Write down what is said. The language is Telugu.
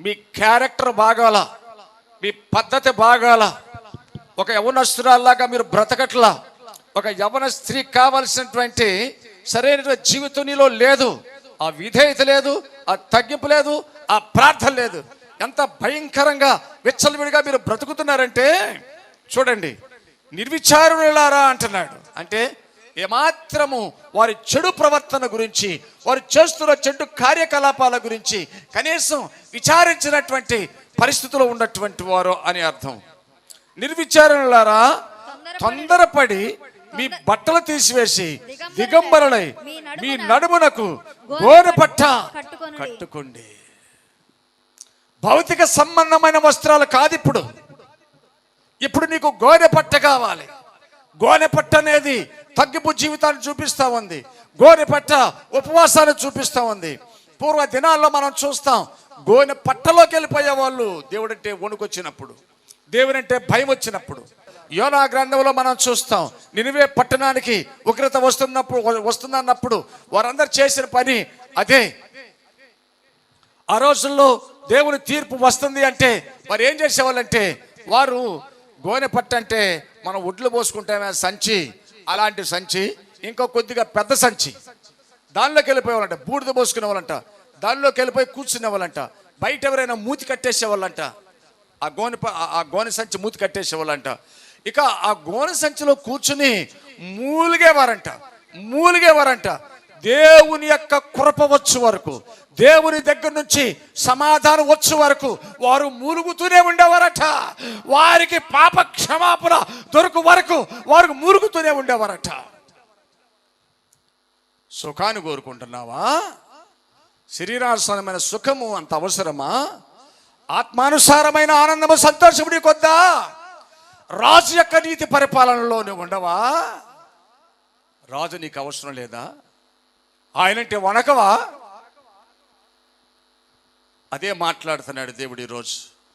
మీ క్యారెక్టర్ బాగాల మీ పద్ధతి బాగాల ఒక యవనస్తురాల్లాగా మీరు బ్రతకట్లా ఒక యవన స్త్రీ కావలసినటువంటి సరైన జీవితం నీలో లేదు ఆ విధేయత లేదు ఆ తగ్గింపు లేదు ఆ ప్రార్థన లేదు. ఎంత భయంకరంగా విచ్చలవిడిగా మీరు బ్రతుకుతున్నారంటే చూడండి నిర్విచారులారా అంటున్నాడు. అంటే ఏమాత్రము వారి చెడు ప్రవర్తన గురించి వారు చేస్తున్న చెడు కార్యకలాపాల గురించి కనీసం విచారించినటువంటి పరిస్థితిలో ఉన్నటువంటి వారు అని అర్థం. నిర్విచారణలారా తొందరపడి మీ బట్టలు తీసివేసి దిగంబరులై మీ నడుమునకు గోనె పట్ట కట్టుకొనుడి. కట్టుకోండి. భౌతిక సంబంధమైన వస్త్రాలు కాదు ఇప్పుడు. ఇప్పుడు నీకు గోనె పట్ట కావాలి. గోనె పట్ట అనేది తగ్గింపు జీవితాన్ని చూపిస్తా ఉంది. గోనె పట్ట ఉపవాసాన్ని చూపిస్తూ ఉంది. పూర్వ దినాల్లో మనం చూస్తాం గోనె పట్టలోకి వెళ్ళిపోయే వాళ్ళు దేవుడంటే వణుకొచ్చినప్పుడు దేవుడంటే భయం వచ్చినప్పుడు యోనా గ్రంథంలో మనం చూస్తాం నినివే పట్టణానికి ఉగ్రత వస్తున్నప్పుడు వస్తుందన్నప్పుడు వారందరు చేసిన పని అదే. ఆ రోజుల్లో దేవుని తీర్పు వస్తుంది అంటే వారు ఏం చేసేవాళ్ళంటే వారు గోనె పట్ట అంటే మనం ఒడ్లు పోసుకుంటామే సంచి అలాంటి సంచి ఇంకో కొద్దిగా పెద్ద సంచి. దానిలోకి వెళ్ళిపోయేవాళ్ళంట బూడిద పోసుకునే వాళ్ళంట దానిలోకి వెళ్ళిపోయి కూర్చునే వాళ్ళంట బయట ఎవరైనా మూతి కట్టేసేవాళ్ళంట ఆ గోనె ఆ- ఆ గోనె సంచి మూతి కట్టేసేవాళ్ళంట. ఇక ఆ గోనె సంచిలో కూర్చుని మూలిగేవారంట మూలిగేవారంట. దేవుని యొక్క కృప వచ్చు వరకు దేవుని దగ్గర నుంచి సమాధానం వచ్చు వరకు వారు మూలుగుతూనే ఉండేవారట. వారికి పాప క్షమాపణ దొరకు వరకు వారికి మూలుగుతూనే ఉండేవారట. సుఖాన్ని కోరుకుంటున్నావా? శరీరానుసారమైన సుఖము అంత అవసరమా? ఆత్మానుసారమైన ఆనందము సంతోషము నీకొద్దా రాజు యొక్క నీతి పరిపాలనలో నువ్వు ఉండవా? రాజు నీకు అవసరం లేదా? ఆయనంటే వనకవా అదే మాట్లాడుతున్నాడు దేవుడు ఈరోజు.